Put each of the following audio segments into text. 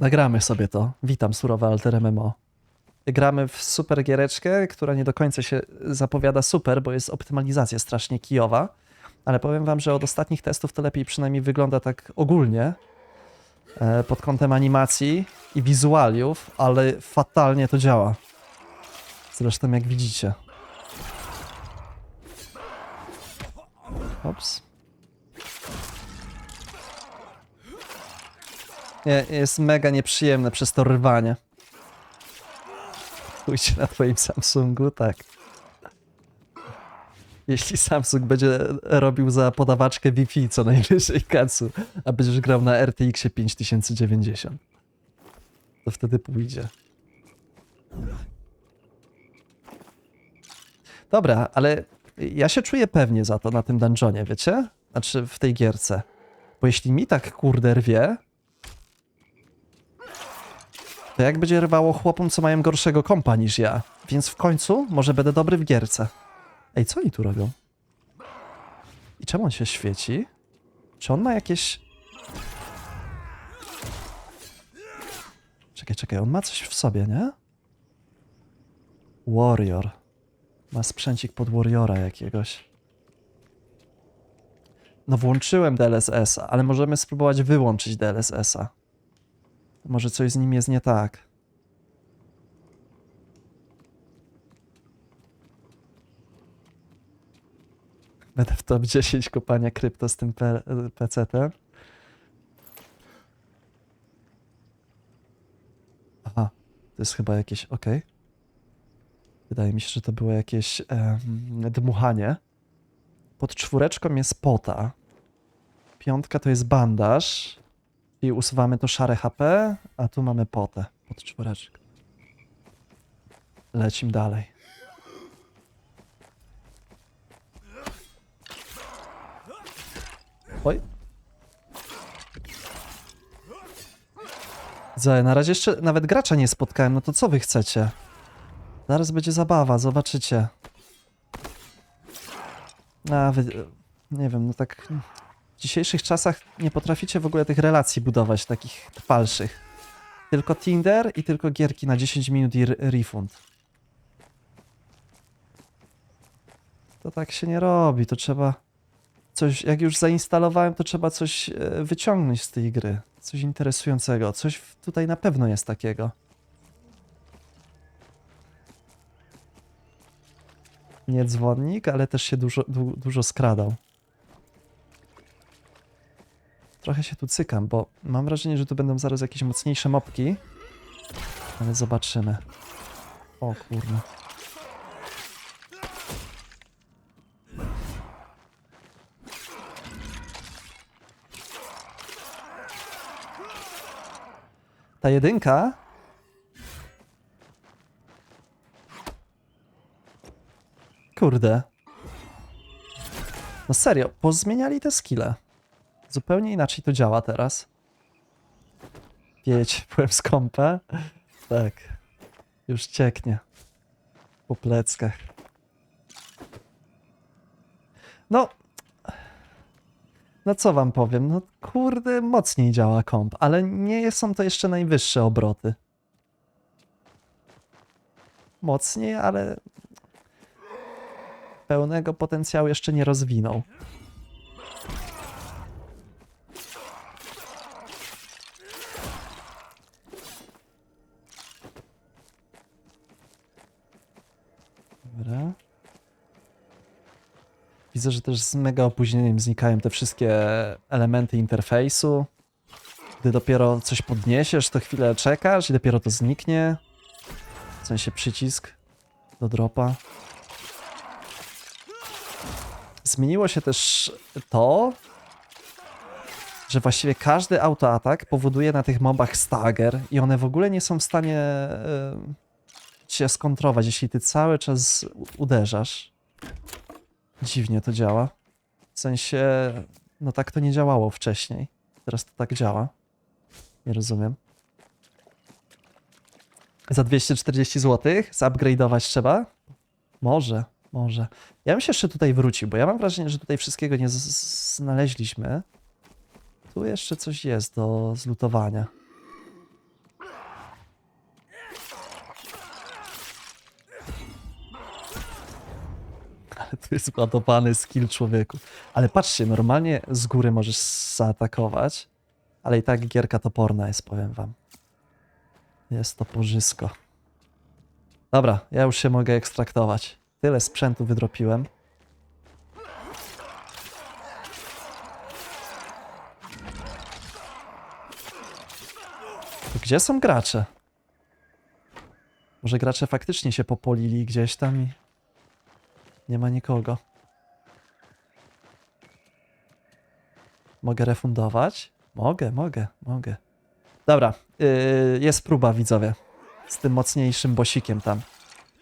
Nagramy sobie to. Witam, surowe Alter MMO. Gramy w super giereczkę, która nie do końca się zapowiada super, bo jest optymalizacja strasznie kijowa, ale powiem wam, że od ostatnich testów to lepiej przynajmniej wygląda tak ogólnie e, pod kątem animacji i wizualiów, ale fatalnie to działa. Zresztą jak widzicie. Ops. Jest mega nieprzyjemne przez to rwanie. Pójdź na twoim Samsungu, tak. Jeśli Samsung będzie robił za podawaczkę Wi-Fi co najwyżej kacu, a będziesz grał na RTX 5090, to wtedy pójdzie. Dobra, ale ja się czuję pewnie za to na tym dungeonie, wiecie? Znaczy w tej gierce. Bo jeśli mi tak kurde rwie, to jak będzie rwało chłopom, co mają gorszego kompa niż ja. Więc w końcu może będę dobry w gierce. Ej, co oni tu robią? I czemu on się świeci? Czy on ma jakieś... Czekaj, czekaj, on ma coś w sobie, nie? Warrior. Ma sprzęcik pod Warriora jakiegoś. No włączyłem DLSS-a, ale możemy spróbować wyłączyć DLSS-a. Może coś z nim jest nie tak. Będę w top 10 kopania krypto z tym PC-tem. Aha, to jest chyba jakieś. ok. Wydaje mi się, że to było jakieś em, dmuchanie. Pod czwóreczką jest pota. Piątka to jest bandaż. I usuwamy to szare HP, a tu mamy potę pod czwóreczkę. Lecim dalej. Oj. Za, na razie jeszcze nawet gracza nie spotkałem, no to co wy chcecie? Zaraz będzie zabawa, zobaczycie. A, wy, nie wiem, no tak w dzisiejszych czasach nie potraficie w ogóle tych relacji budować, takich falszych. Tylko Tinder i tylko gierki na 10 minut i re- refund. To tak się nie robi, to trzeba coś, jak już zainstalowałem, to trzeba coś e, wyciągnąć z tej gry. Coś interesującego, coś tutaj na pewno jest takiego. Nie dzwonnik, ale też się dużo, du, dużo skradał. Trochę się tu cykam, bo mam wrażenie, że tu będą zaraz jakieś mocniejsze mopki. Ale zobaczymy. O kurna. Ta jedynka Kurde. No serio, pozmieniali te skille. Zupełnie inaczej to działa teraz. Wiecie, byłem z. Tak. Już cieknie. Po pleckach. No. No co wam powiem? No kurde, mocniej działa komp, ale nie są to jeszcze najwyższe obroty. Mocniej, ale pełnego potencjału jeszcze nie rozwinął. Dobra. Widzę, że też z mega opóźnieniem znikają te wszystkie elementy interfejsu. Gdy dopiero coś podniesiesz, to chwilę czekasz i dopiero to zniknie. W sensie przycisk do dropa. Zmieniło się też to, że właściwie każdy autoatak powoduje na tych mobach stagger i one w ogóle nie są w stanie e, cię skontrować, jeśli ty cały czas uderzasz. Dziwnie to działa. W sensie, no tak to nie działało wcześniej. Teraz to tak działa. Nie rozumiem. Za 240 zł zupgrade'ować trzeba? Może, może. Ja bym się jeszcze tutaj wrócił, bo ja mam wrażenie, że tutaj wszystkiego nie znaleźliśmy. Tu jeszcze coś jest do zlutowania. Tu jest ładowany skill człowieku. Ale patrzcie, normalnie z góry możesz zaatakować, ale i tak gierka toporna jest, powiem wam. Jest to porzysko. Dobra, ja już się mogę ekstraktować. Tyle sprzętu wydropiłem. To gdzie są gracze? Może gracze faktycznie się popolili gdzieś tam i nie ma nikogo. Mogę refundować? Mogę, mogę, mogę. Dobra, yy, jest próba, widzowie. Z tym mocniejszym bosikiem tam.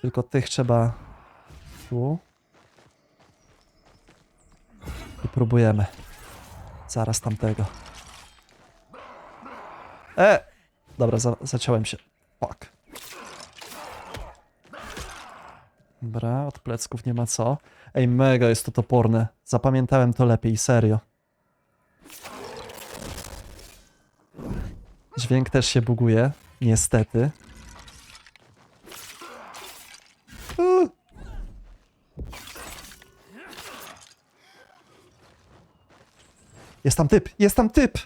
Tylko tych trzeba tu. I próbujemy. Zaraz tamtego. E! Dobra, za zaciąłem się. Dobra, od plecków nie ma co. Ej, mega jest to toporne. Zapamiętałem to lepiej, serio. Dźwięk też się buguje, niestety. Jest tam typ, jest tam typ!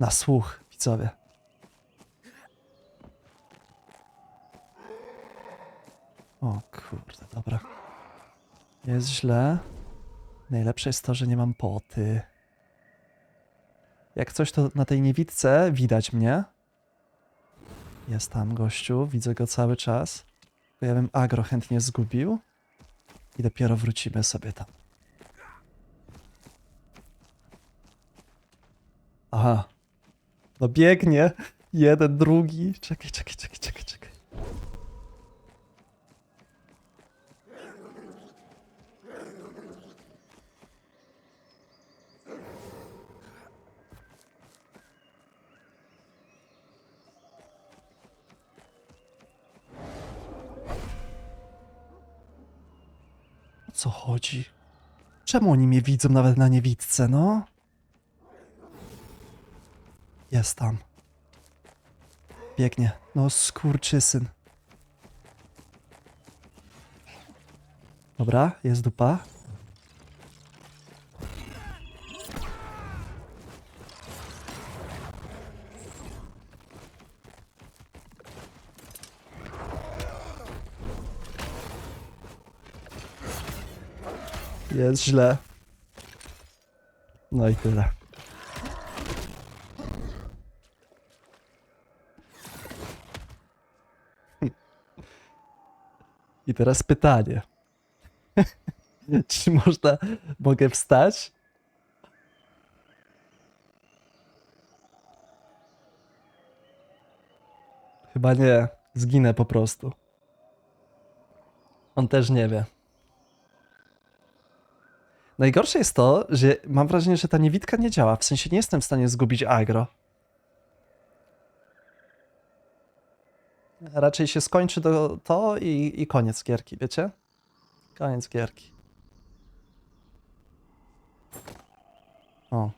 Na słuch, widzowie. O kurde, dobra. Jest źle. Najlepsze jest to, że nie mam poty. Jak coś, to na tej niewidce widać mnie. Jest tam gościu, widzę go cały czas. Tylko ja bym agro chętnie zgubił. I dopiero wrócimy sobie tam. Aha, no biegnie. Jeden, drugi. Czekaj, czekaj, czekaj, czekaj, czekaj. O co chodzi? Czemu oni mnie widzą nawet na niewidce, no? Jest tam. Biegnie. No skurczysyn. Dobra, jest dupa. Jest źle. No i tyle. Teraz pytanie. Czy można, mogę wstać? Chyba nie. Zginę po prostu. On też nie wie. Najgorsze jest to, że mam wrażenie, że ta niewidka nie działa. W sensie nie jestem w stanie zgubić agro. Raczej się skończy to, to i, i koniec gierki, wiecie? Koniec gierki. O.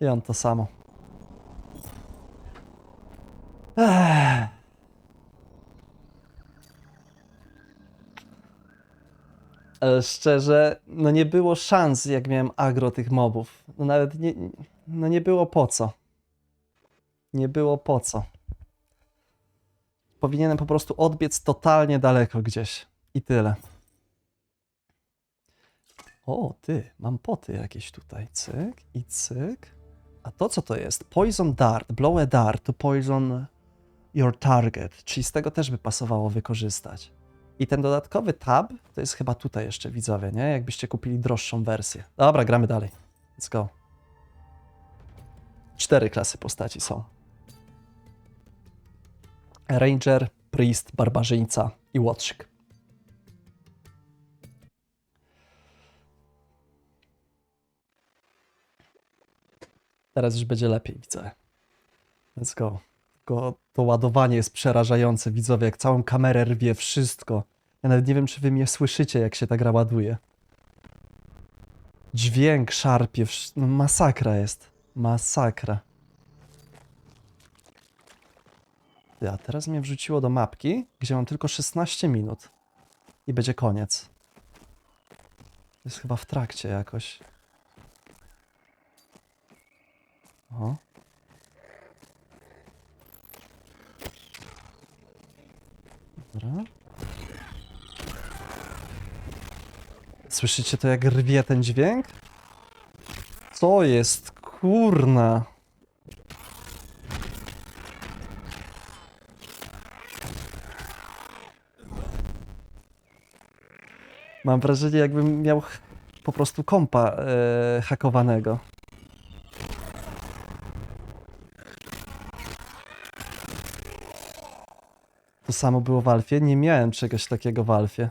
I on to samo. Ech. Szczerze, no nie było szans, jak miałem agro tych mobów. No nawet nie, no nie było po co. Nie było po co. Powinienem po prostu odbiec totalnie daleko gdzieś. I tyle. O, ty, mam poty jakieś tutaj. Cyk i cyk. A to co to jest? Poison dart. Blow a dart to poison your target. Czyli z tego też by pasowało wykorzystać. I ten dodatkowy tab to jest chyba tutaj jeszcze widzowie, nie? Jakbyście kupili droższą wersję. Dobra, gramy dalej. Let's go. Cztery klasy postaci są. Ranger, Priest, Barbarzyńca i Łotrzyk. Teraz już będzie lepiej, widzę. Let's go. Tylko to ładowanie jest przerażające, widzowie, jak całą kamerę rwie, wszystko. Ja nawet nie wiem, czy wy mnie słyszycie, jak się ta gra ładuje. Dźwięk szarpie, no masakra jest. Masakra. Ja teraz mnie wrzuciło do mapki, gdzie mam tylko 16 minut. I będzie koniec. Jest chyba w trakcie jakoś. O. Dobra. Słyszycie to jak rwie ten dźwięk? Co jest? Kurna. Mam wrażenie, jakbym miał po prostu kompa e, hakowanego. To samo było w Alfie? Nie miałem czegoś takiego w Alfie.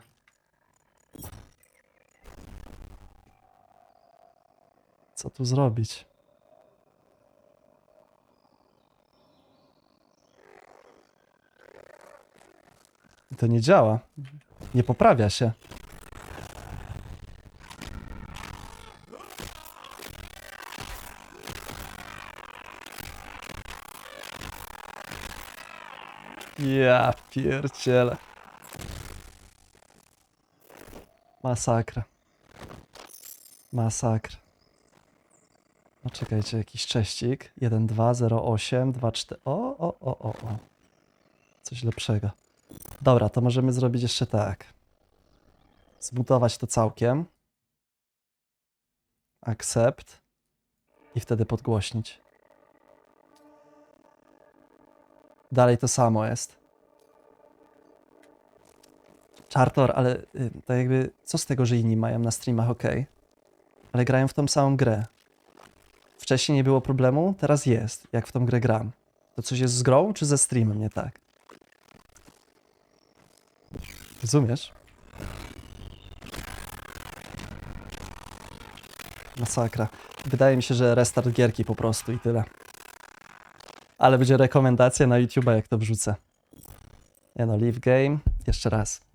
Co tu zrobić? To nie działa. Nie poprawia się. Ja pierdzielę. Masakra. Masakra. No czekajcie, jakiś cześcik. 1, 2, 0, 8, 2, 4. O, o, o, o, o. Coś lepszego. Dobra, to możemy zrobić jeszcze tak. Zbudować to całkiem. Accept. I wtedy podgłośnić. Dalej to samo jest. Chartor, ale y, to jakby, co z tego, że inni mają na streamach ok, ale grają w tą samą grę. Wcześniej nie było problemu, teraz jest, jak w tą grę gram. To coś jest z grą, czy ze streamem nie tak? Rozumiesz? Masakra. Wydaje mi się, że restart gierki po prostu i tyle. Ale będzie rekomendacja na YouTube'a, jak to wrzucę. Nie no, leave game. Jeszcze raz.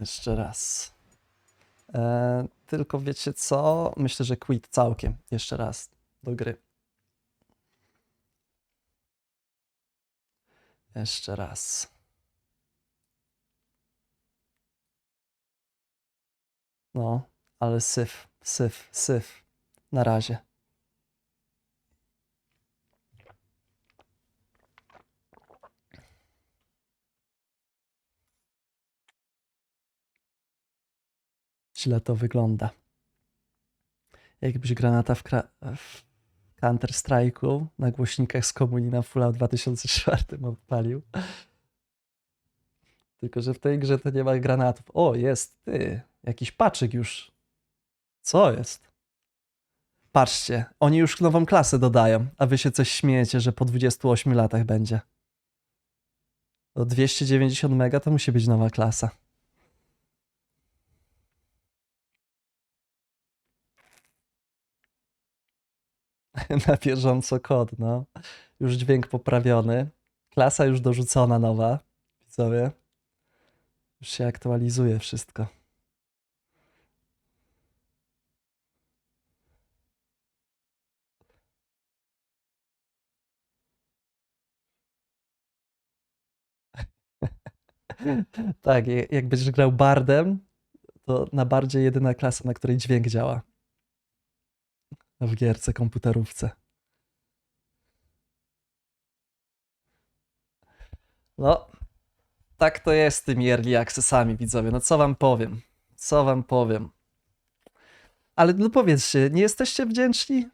Jeszcze raz. E, tylko wiecie co? Myślę, że quit całkiem. Jeszcze raz do gry. Jeszcze raz. No, ale syf, syf, syf. Na razie. Źle to wygląda. Jakbyś granata w, w Counter Strike'u na głośnikach z komunii na Fallout 2004 odpalił. Tylko, że w tej grze to nie ma granatów. O, jest, ty, jakiś paczyk już. Co jest? Patrzcie, oni już nową klasę dodają, a wy się coś śmiejecie, że po 28 latach będzie. O 290 mega to musi być nowa klasa. Na bieżąco kod, no. Już dźwięk poprawiony. Klasa już dorzucona nowa. Widzowie. Już się aktualizuje wszystko. Tak, jak będziesz grał bardem, to na bardzie jedyna klasa, na której dźwięk działa. W gierce, komputerówce. No, tak to jest z tymi early accessami, widzowie. No co wam powiem? Co wam powiem? Ale no powiedzcie, nie jesteście wdzięczni,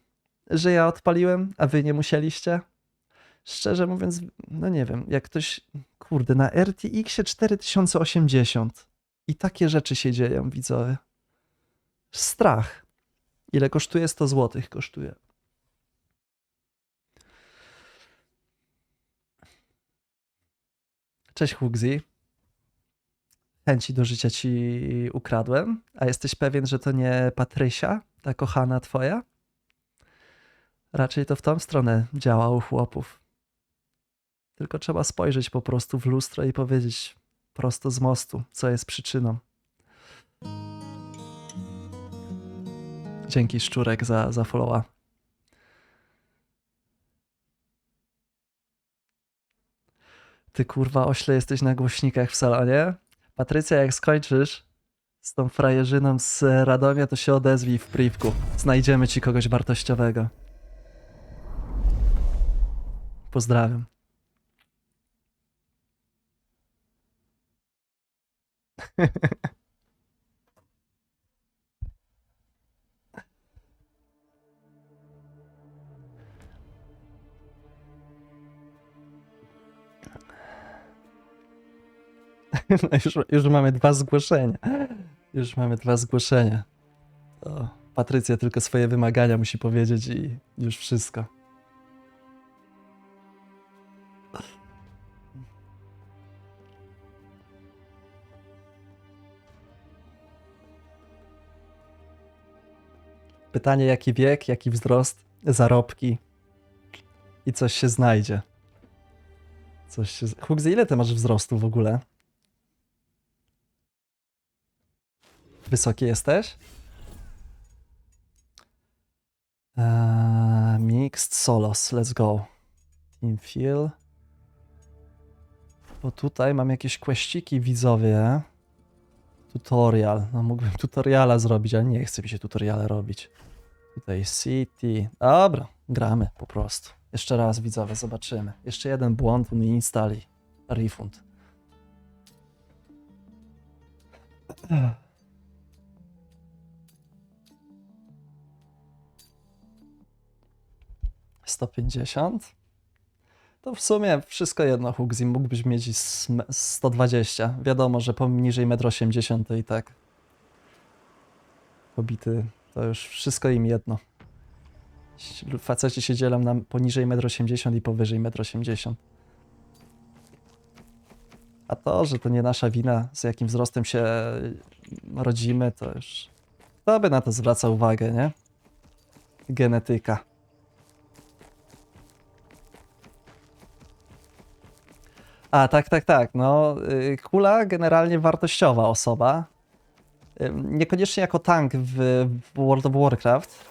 że ja odpaliłem, a wy nie musieliście? Szczerze mówiąc, no nie wiem, jak ktoś, kurde, na RTX 4080 i takie rzeczy się dzieją, widzowie. Strach. Ile kosztuje? 100 zł kosztuje. Cześć Hugzi. Chęci do życia ci ukradłem, a jesteś pewien, że to nie Patrysia, ta kochana twoja? Raczej to w tą stronę działa u chłopów. Tylko trzeba spojrzeć po prostu w lustro i powiedzieć prosto z mostu, co jest przyczyną. Dzięki Szczurek za, za followa. Ty kurwa ośle jesteś na głośnikach w salonie? Patrycja, jak skończysz z tą frajerzyną z Radomia, to się odezwij w privku. Znajdziemy ci kogoś wartościowego. Pozdrawiam. już, już mamy dwa zgłoszenia. Już mamy dwa zgłoszenia. To Patrycja tylko swoje wymagania musi powiedzieć i już wszystko. Pytanie, jaki wiek, jaki wzrost, zarobki i coś się znajdzie. Coś się... ile ty masz wzrostu w ogóle? Wysoki jesteś? Eee, mixed solos, let's go. Team feel. Bo tutaj mam jakieś questyki widzowie. Tutorial. No mógłbym tutoriala zrobić, ale nie chce mi się tutoriale robić. Tutaj city. Dobra, gramy po prostu. Jeszcze raz widzowie, zobaczymy. Jeszcze jeden błąd, mi instali. Refund. 150. To w sumie wszystko jedno, Huxi. Mógłbyś mieć i sm- 120. Wiadomo, że poniżej 1,80 m to i tak. Pobity to już wszystko im jedno. Faceci się dzielą na poniżej 1,80 m i powyżej 1,80 m. A to, że to nie nasza wina, z jakim wzrostem się rodzimy, to już. Kto by na to zwraca uwagę, nie? Genetyka. A, tak, tak, tak. No, y, Kula generalnie wartościowa osoba. Niekoniecznie jako tank w, World of Warcraft.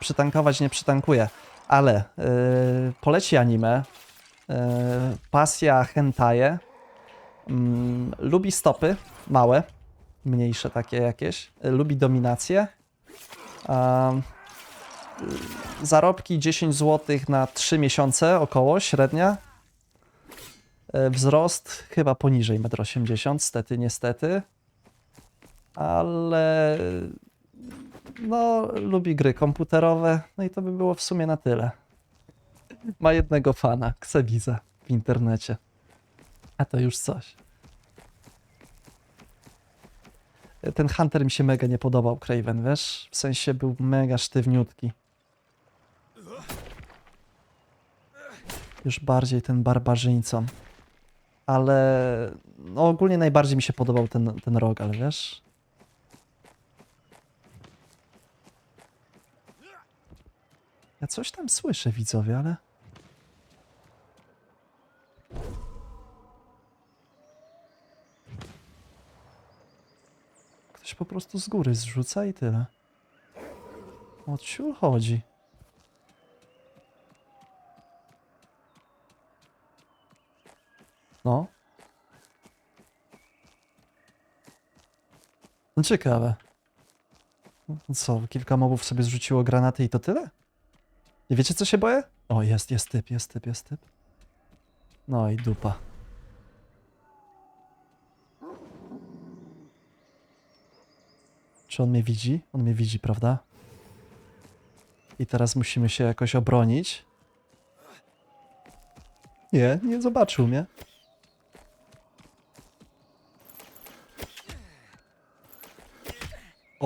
Przytankować nie przytankuje, ale y, poleci anime, y, pasja hentaje, lubi stopy małe, mniejsze takie jakieś, lubi dominację. Zarobki 10 zł na 3 miesiące około, średnia. E, Wzrost chyba poniżej 1,80 m, stety, niestety. Ale no, lubi gry komputerowe, no i to by było w sumie na tyle. Ma jednego fana, Ksebiza w internecie. A to już coś. E, Ten Hunter mi się mega nie podobał, Craven, wiesz? W sensie był mega sztywniutki. Już bardziej ten barbarzyńcą ale no ogólnie najbardziej mi się podobał ten, ten rogal, wiesz? Ja coś tam słyszę, widzowie, ale... Ktoś po prostu z góry zrzuca i tyle. O ciul chodzi. No. No ciekawe. No Co, kilka mobów sobie zrzuciło granaty i to tyle? Nie wiecie co się boję? O, jest, jest typ, jest typ, jest typ. No i dupa. Czy on mnie widzi? On mnie widzi, prawda? I teraz musimy się jakoś obronić. Nie, nie zobaczył mnie.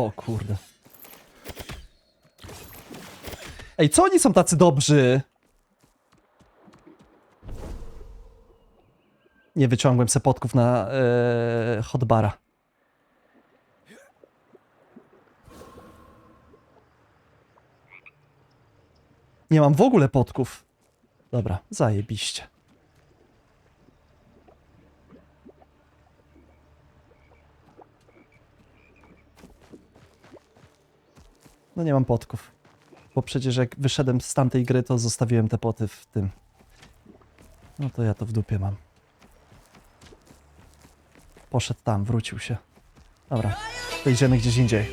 O kurde. Ej, co oni są tacy dobrzy? Nie wyciągłem se podków na e, hotbara. Nie mam w ogóle potków. Dobra, zajebiście. No nie mam potków. Bo przecież jak wyszedłem z tamtej gry, to zostawiłem te poty w tym. No to ja to w dupie mam. Poszedł tam, wrócił się. Dobra, to idziemy gdzieś indziej.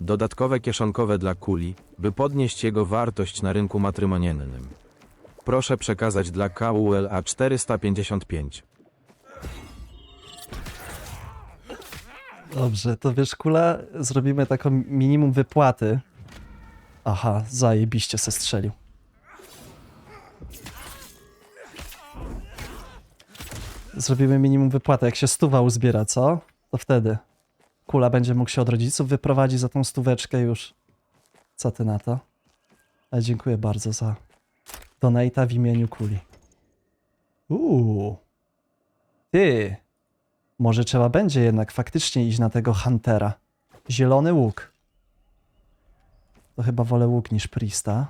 Dodatkowe kieszonkowe dla kuli, by podnieść jego wartość na rynku matrymoniennym. Proszę przekazać dla KULA 455. Dobrze, to wiesz, kula, zrobimy taką minimum wypłaty. Aha, zajebiście se strzelił. Zrobimy minimum wypłaty. Jak się stuwa uzbiera, co? To wtedy. Kula będzie mógł się od rodziców wyprowadzić za tą stóweczkę już. Co ty na to? Ale dziękuję bardzo za donata w imieniu kuli. Uuu. Ty. Może trzeba będzie jednak faktycznie iść na tego Huntera. Zielony łuk. To chyba wolę łuk niż Prista.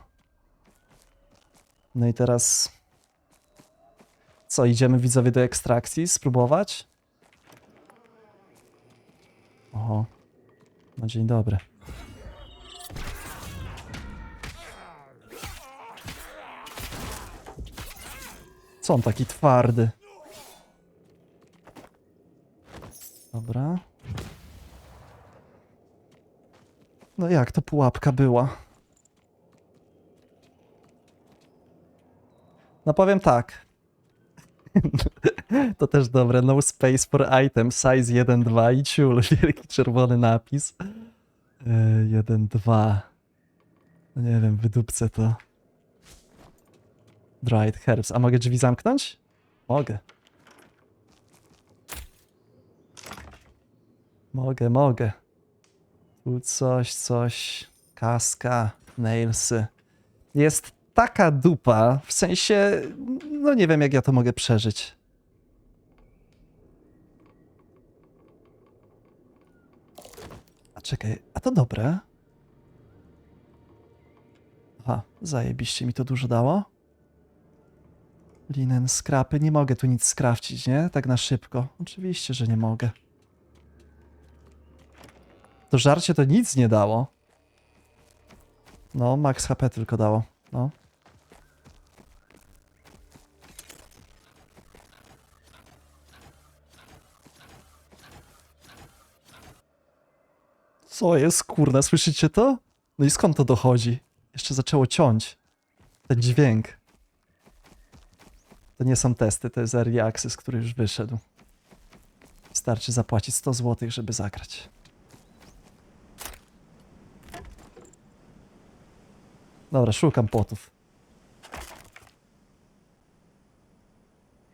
No i teraz... Co, idziemy widzowie do ekstrakcji? Spróbować? Oho. No dzień dobry. Co on taki twardy? Dobra. No jak to pułapka była? No powiem tak. to też dobre. No space for item, size 1.2 i ciul. Wielki czerwony napis. Yy, 1.2. No nie wiem, wydupcę to. Dried herbs. A mogę drzwi zamknąć? Mogę. Mogę, mogę. Tu coś, coś. Kaska, nailsy. Jest taka dupa, w sensie, no nie wiem jak ja to mogę przeżyć. A czekaj, a to dobre. Aha, zajebiście mi to dużo dało. Linen, skrapy, nie mogę tu nic skrawcić, nie? Tak na szybko. Oczywiście, że nie mogę. To żarcie to nic nie dało. No, max HP tylko dało. No. Co jest, kurna, słyszycie to? No i skąd to dochodzi? Jeszcze zaczęło ciąć. Ten dźwięk. To nie są testy, to jest early access, który już wyszedł. Starczy zapłacić 100 zł, żeby zagrać. Dobra, szukam potów.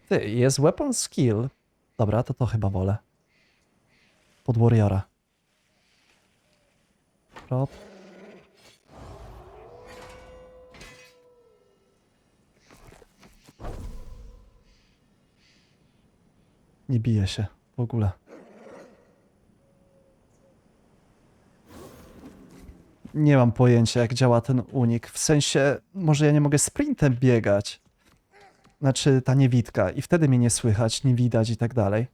Ty, jest weapon skill. Dobra, to to chyba wolę. Pod warriora. Drop. Nie bije się w ogóle. Nie mam pojęcia, jak działa ten unik. W sensie, może ja nie mogę sprintem biegać. Znaczy, ta niewidka. I wtedy mnie nie słychać, nie widać i tak dalej.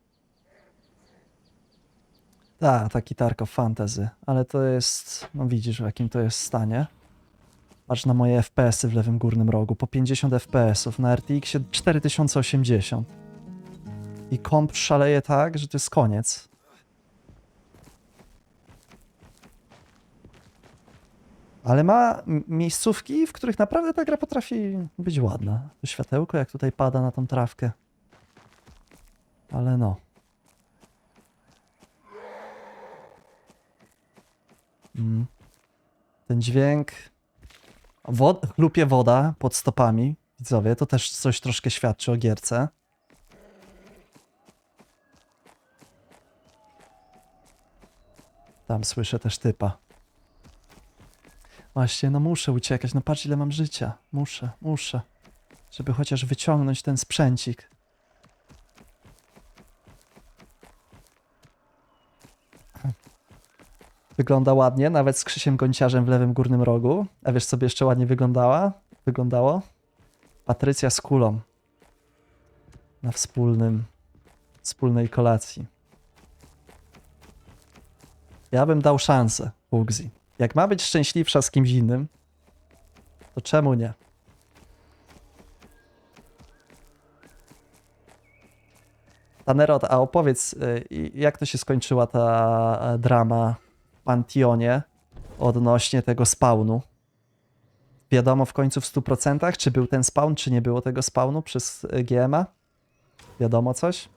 Ta, taki Tarkov Fantasy. Ale to jest... No widzisz, w jakim to jest stanie. Patrz na moje FPS-y w lewym górnym rogu. Po 50 FPS-ów. Na RTX 4080. I komp szaleje tak, że to jest koniec. Ale ma miejscówki, w których naprawdę ta gra potrafi być ładna. To światełko, jak tutaj pada na tą trawkę. Ale no. Mm. Ten dźwięk. Wod chlupie woda pod stopami. Widzowie, to też coś troszkę świadczy o gierce. Tam słyszę też typa. Właśnie, no muszę uciekać. No patrz, ile mam życia. Muszę, muszę. Żeby chociaż wyciągnąć ten sprzęcik. Wygląda ładnie, nawet z Krzysiem Gonciarzem w lewym górnym rogu. A wiesz, co by jeszcze ładnie wyglądała? Wyglądało? Patrycja z kulą. Na wspólnym, wspólnej kolacji. Ja bym dał szansę Ugzi. Jak ma być szczęśliwsza z kimś innym, to czemu nie? Tanerot, a opowiedz, y, jak to się skończyła ta e, drama w Pantionie odnośnie tego spawnu? Wiadomo w końcu w 100%, czy był ten spawn, czy nie było tego spawnu przez y, GMA? Wiadomo coś?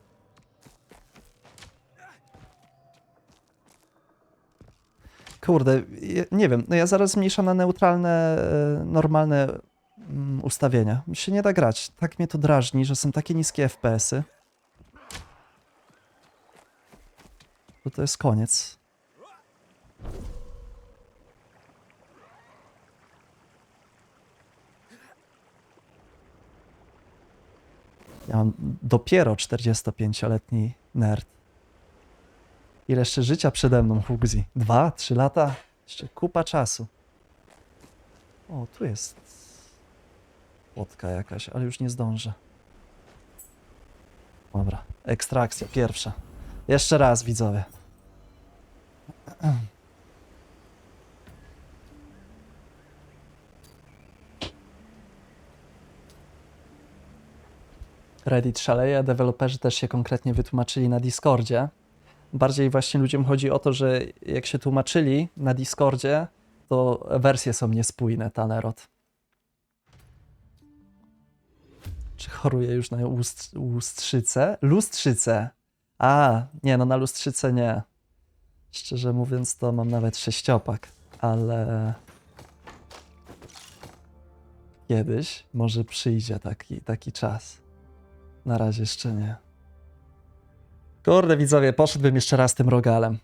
Kurde, nie wiem, no ja zaraz zmniejszam na neutralne, e, normalne mm, ustawienia. Mi się nie da grać. Tak mnie to drażni, że są takie niskie FPS-y. To to jest koniec. Ja mam dopiero 45-letni nerd. Ile jeszcze życia przede mną, Hugzi? Dwa, trzy lata? Jeszcze kupa czasu. O, tu jest łotka jakaś, ale już nie zdążę. Dobra, ekstrakcja pierwsza. Jeszcze raz, widzowie. Reddit szaleje, deweloperzy też się konkretnie wytłumaczyli na Discordzie. Bardziej właśnie ludziom chodzi o to, że jak się tłumaczyli na Discordzie, to wersje są niespójne, Tanerot. Czy choruje już na ust, lustrzycę? Lustrzycę. A, nie, no na lustrzycę nie. Szczerze mówiąc, to mam nawet sześciopak, ale kiedyś może przyjdzie taki, taki czas. Na razie jeszcze nie. Kurde, widzowie, poszedłbym jeszcze raz tym rogalem.